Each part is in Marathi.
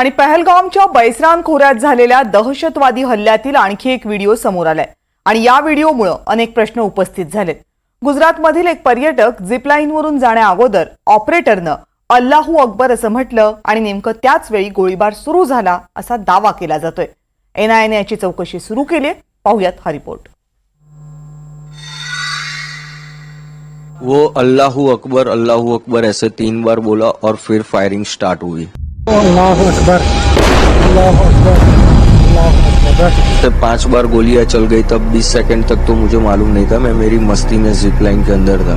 आणि पहलगामच्या बैसरान खोऱ्यात झालेल्या दहशतवादी हल्ल्यातील आणखी एक व्हिडिओ समोर आलाय. आणि या व्हिडिओमुळे अनेक प्रश्न उपस्थित झालेत. गुजरातमधील एक पर्यटक झिपलाईनवरून जाण्या अगोदर ऑपरेटरनं अल्लाहू अकबर असं म्हटलं आणि नेमकं त्याच वेळी गोळीबार सुरू झाला असा दावा केला जातोय. एनआयएने याची चौकशी सुरू केली पाहुयात हा रिपोर्ट. वो अल्लाह अकबर अल्लाह अकबर ऐसे तीन बार बोला और फिर फायरिंग स्टार्ट हुई। अल्लाह पाँच बार गोलियाँ चल गई, तब 20 सेकंड तक तो मुझे मालूम नहीं था, मैं मेरी मस्ती में जिप लाइन के अंदर था।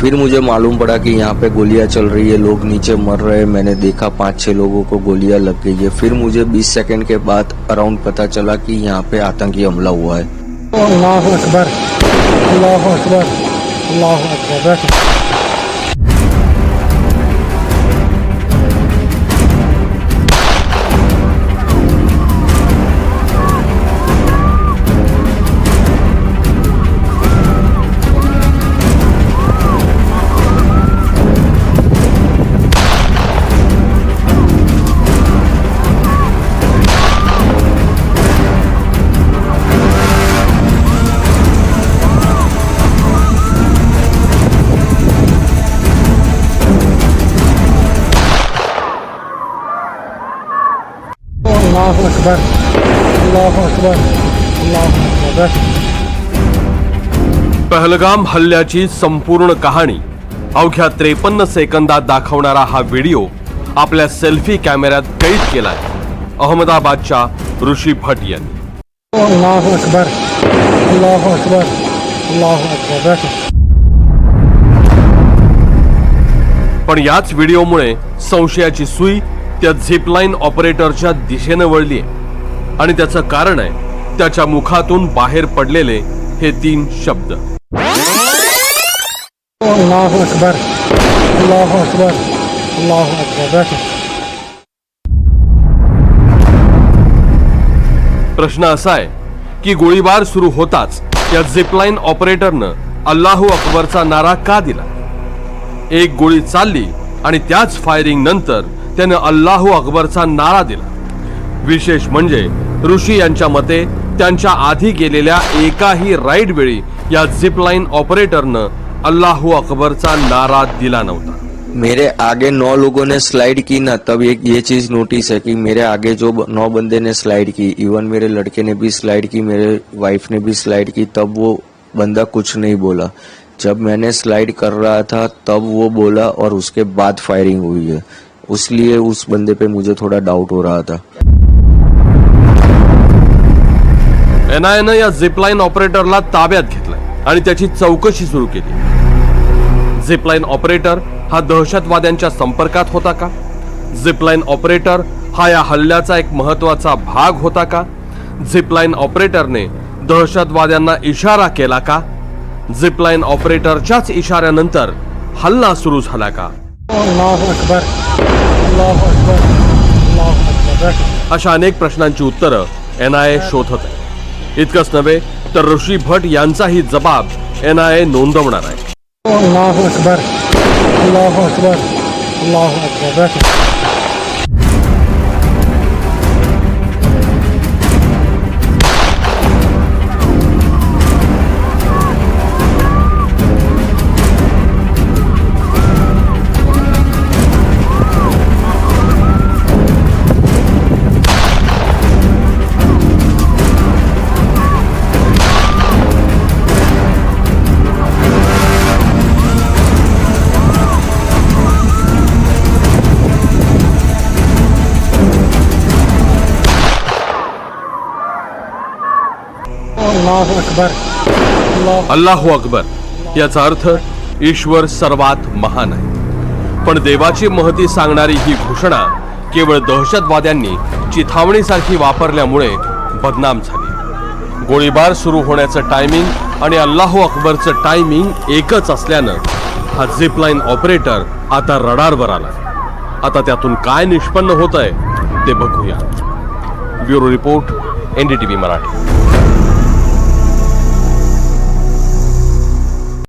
फिर मुझे मालूम पड़ा कि यहाँ पे गोलियाँ चल रही है, लोग नीचे मर रहे हैं, मैंने देखा पाँच छह लोगों को गोलियाँ लग गई है। फिर मुझे 20 सेकंड के बाद अराउंड पता चला कि यहाँ पे आतंकी हमला हुआ है। अल्लाह अकबर अल्लाह अकबर अल्लाह अकबर अल्लाह अकबर अल्लाह अकबर अल्लाह अकबर पहलगाम हल्ल्याची संपूर्ण कहाणी अवघ्या त्रेपन्न सेकंदात दाखवणारा हा व्हिडिओ आपल्या सेल्फी कॅमेऱ्यात कैद केलाय. अहमदाबादच्या ऋषी भट यांनी. पण याच व्हिडिओमुळे संशयाची सुई त्या झिपलाईन ऑपरेटरच्या दिशेने वळली आणि त्याचं कारण आहे त्याच्या मुखातून बाहेर पडलेले हे तीन शब्द. अल्लाह अकबर अल्लाह अकबर अल्लाह अकबर. प्रश्न असा आहे की गोळीबार सुरू होताच या झिपलाईन ऑपरेटरनं अल्लाहू अकबरचा नारा का दिला? एक गोळी चालली आणि त्याच फायरिंग नंतर त्यानं अल्लाहू अकबरचा नारा दिला. विशेष म्हणजे ऋषी यांच्या मते त्यांच्या आधी गेलेल्या एकाही राईड वेळी या झिपलाईन ऑपरेटरनं अल्लाहू अकबरचा नारा दिला नव्हता. मेरे आगे नौ लोगों ने स्लाइड की ना तब एक ये चीज नोटिस है कि मेरे आगे जो नौ बंदे ने स्लाइड की इवन मेरे लड़के ने भी स्लाइड की मेरे वाइफ ने भी स्लाइड की तब वो बंदा कुछ नहीं बोला। जब मैंने स्लाइड कर रहा था तब वो बोला और उसके बाद फायरिंग हुई है। उसलिए उस बंदे पे मुझे थोड़ा डाउट हो रहा था। एनआयएनं या झिपलाईन ऑपरेटरला ताब्यात घेतलाय आणि त्याची चौकशी सुरू केली. झिपलाईन ऑपरेटर हा दहशतवाद्यांच्या संपर्कात होता का? झिपलाईन ऑपरेटर हा या हल्ल्याचा एक महत्त्वाचा भाग होता का? झिपलाईन ऑपरेटरने दहशतवाद्यांना इशारा केला का? झिपलाईन ऑपरेटरच्याच इशाऱ्यानंतर हल्ला सुरू झाला का? अल्लाह अकबर अल्लाह अकबर अल्लाह अकबर. अशा अनेक प्रश्नांची उत्तरं एन आय ए शोधत आहे. इतकंच नव्हे तर ऋषी भट यांचाही जबाब एन आय ए नोंदवणार आहे. अल्लाह अकबर अल्लाह अकबर अल्लाह अकबर. अल्लाह अकबर। अल्लाहू अकबर याचा अर्थ ईश्वर सर्वात महान आहे. पण देवाची महती सांगणारी ही घोषणा केवळ दहशतवाद्यांनी चिथावणीसारखी वापरल्यामुळे बदनाम झाली. गोळीबार सुरू होण्याचं टायमिंग आणि अल्लाहू अकबरचं टायमिंग एकच असल्यानं हा झिपलाईन ऑपरेटर आता रडारवर आला. आता त्यातून काय निष्पन्न होत आहे ते बघूया. Bureau report NDTV Marathi.